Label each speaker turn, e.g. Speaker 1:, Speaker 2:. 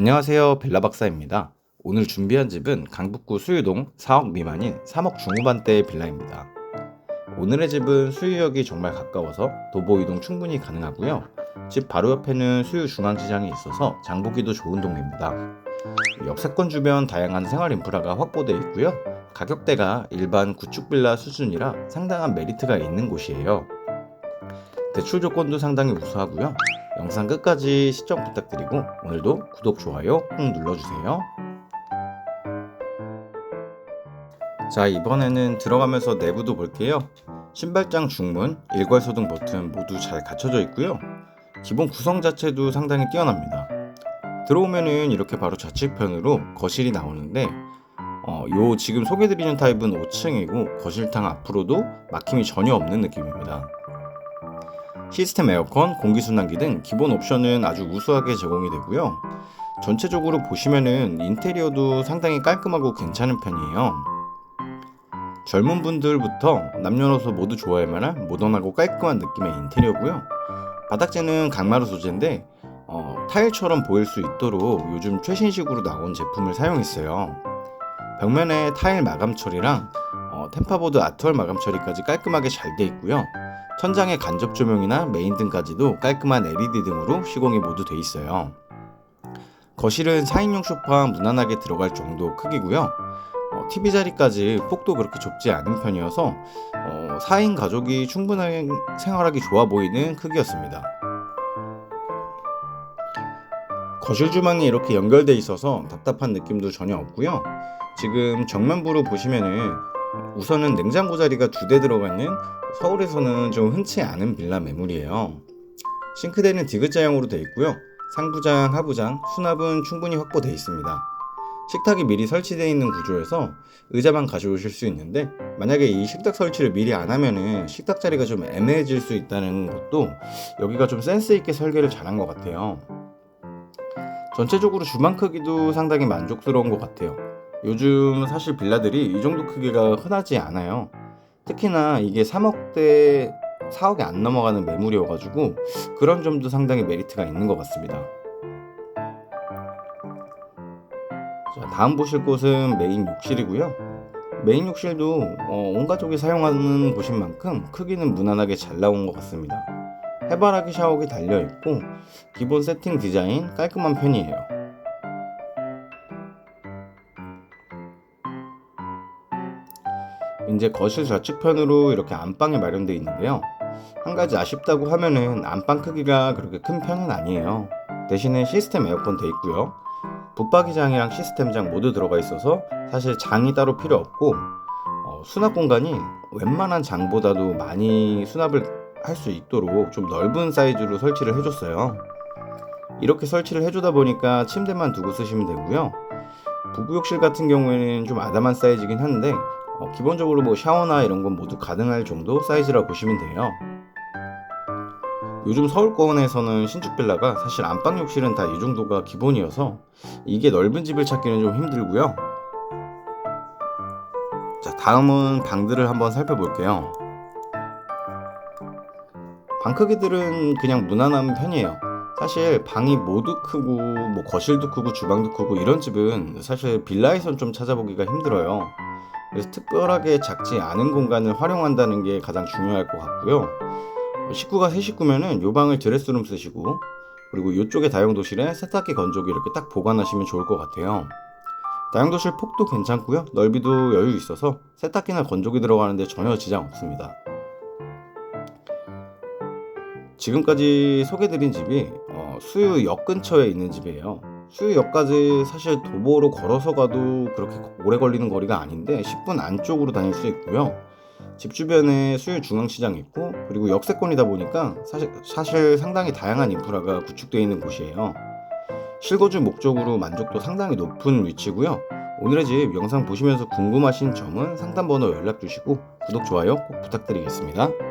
Speaker 1: 안녕하세요 벨라 박사입니다. 오늘 준비한 집은 강북구 수유동 4억 미만인 3억 중후반대의 빌라입니다. 오늘의 집은 수유역이 정말 가까워서 도보 이동 충분히 가능하고요. 집 바로 옆에는 수유 중앙시장이 있어서 장보기도 좋은 동네입니다. 역세권 주변 다양한 생활 인프라가 확보되어 있고요. 가격대가 일반 구축 빌라 수준이라 상당한 메리트가 있는 곳이에요. 대출 조건도 상당히 우수하고요. 영상 끝까지 시청 부탁드리고 오늘도 구독, 좋아요 꾹 눌러주세요. 자 이번에는 들어가면서 내부도 볼게요. 신발장 중문, 일괄소등 버튼 모두 잘 갖춰져 있고요. 기본 구성 자체도 상당히 뛰어납니다. 들어오면은 이렇게 바로 좌측편으로 거실이 나오는데 어, 요 지금 소개드리는 타입은 5층이고 거실탕 앞으로도 막힘이 전혀 없는 느낌입니다. 시스템 에어컨, 공기순환기 등 기본 옵션은 아주 우수하게 제공이 되고요. 전체적으로 보시면은 인테리어도 상당히 깔끔하고 괜찮은 편이에요. 젊은 분들부터 남녀노소 모두 좋아할 만한 모던하고 깔끔한 느낌의 인테리어고요. 바닥재는 강마루 소재인데 어, 타일처럼 보일 수 있도록 요즘 최신식으로 나온 제품을 사용했어요. 벽면에 타일 마감 처리랑 어, 템파보드 아트월 마감 처리까지 깔끔하게 잘 돼 있고요. 천장에 간접 조명이나 메인 등까지도 깔끔한 LED 등으로 시공이 모두 돼 있어요. 거실은 4인용 소파 무난하게 들어갈 정도 크기고요. 어, TV 자리까지 폭도 그렇게 좁지 않은 편이어서 어, 4인 가족이 충분하게 생활하기 좋아 보이는 크기였습니다. 거실 주방이 이렇게 연결돼 있어서 답답한 느낌도 전혀 없고요. 지금 정면부로 보시면은 우선은 냉장고 자리가 두 대 들어가는 서울에서는 좀 흔치 않은 빌라 매물이에요. 싱크대는 디귿자형으로 되어 있고요. 상부장, 하부장, 수납은 충분히 확보되어 있습니다. 식탁이 미리 설치되어 있는 구조여서 의자만 가져오실 수 있는데 만약에 이 식탁 설치를 미리 안 하면은 식탁 자리가 좀 애매해질 수 있다는 것도 여기가 좀 센스 있게 설계를 잘한 것 같아요. 전체적으로 주방 크기도 상당히 만족스러운 것 같아요. 요즘 사실 빌라들이 이 정도 크기가 흔하지 않아요. 특히나 이게 3억대 4억이 안 넘어가는 매물이어가지고 그런 점도 상당히 메리트가 있는 것 같습니다. 자, 다음 보실 곳은 메인 욕실이고요. 메인 욕실도 어, 온 가족이 사용하는 곳인 만큼 크기는 무난하게 잘 나온 것 같습니다. 해바라기 샤워기 달려 있고 기본 세팅 디자인 깔끔한 편이에요. 이제 거실 좌측편으로 이렇게 안방이 마련되어 있는데요. 한 가지 아쉽다고 하면은 안방 크기가 그렇게 큰 편은 아니에요. 대신에 시스템 에어컨 돼 있고요. 붙박이장이랑 시스템장 모두 들어가 있어서 사실 장이 따로 필요 없고 어, 수납 공간이 웬만한 장보다도 많이 수납을 할 수 있도록 좀 넓은 사이즈로 설치를 해줬어요. 이렇게 설치를 해주다 보니까 침대만 두고 쓰시면 되고요. 부부 욕실 같은 경우에는 좀 아담한 사이즈긴 한데 어, 기본적으로 뭐 샤워나 이런 건 모두 가능할 정도 사이즈라 보시면 돼요. 요즘 서울권에서는 신축 빌라가 사실 안방 욕실은 다 이 정도가 기본이어서 이게 넓은 집을 찾기는 좀 힘들고요. 자, 다음은 방들을 한번 살펴볼게요. 방 크기들은 그냥 무난한 편이에요. 사실 방이 모두 크고 뭐 거실도 크고 주방도 크고 이런 집은 사실 빌라에선 좀 찾아보기가 힘들어요. 그래서 특별하게 작지 않은 공간을 활용한다는 게 가장 중요할 것 같고요. 식구가 세 식구면은 요 방을 드레스룸 쓰시고 그리고 이쪽에 다용도실에 세탁기 건조기 이렇게 딱 보관하시면 좋을 것 같아요. 다용도실 폭도 괜찮고요. 넓이도 여유 있어서 세탁기나 건조기 들어가는데 전혀 지장 없습니다. 지금까지 소개드린 집이 어, 수유역 근처에 있는 집이에요. 수유역까지 사실 도보로 걸어서 가도 그렇게 오래 걸리는 거리가 아닌데 10분 안쪽으로 다닐 수 있고요. 집 주변에 수유 중앙시장 있고 그리고 역세권이다 보니까 사실, 사실 상당히 다양한 인프라가 구축되어 있는 곳이에요. 실거주 목적으로 만족도 상당히 높은 위치고요. 오늘의 집 영상 보시면서 궁금하신 점은 상담번호 연락 주시고 구독, 좋아요 꼭 부탁드리겠습니다.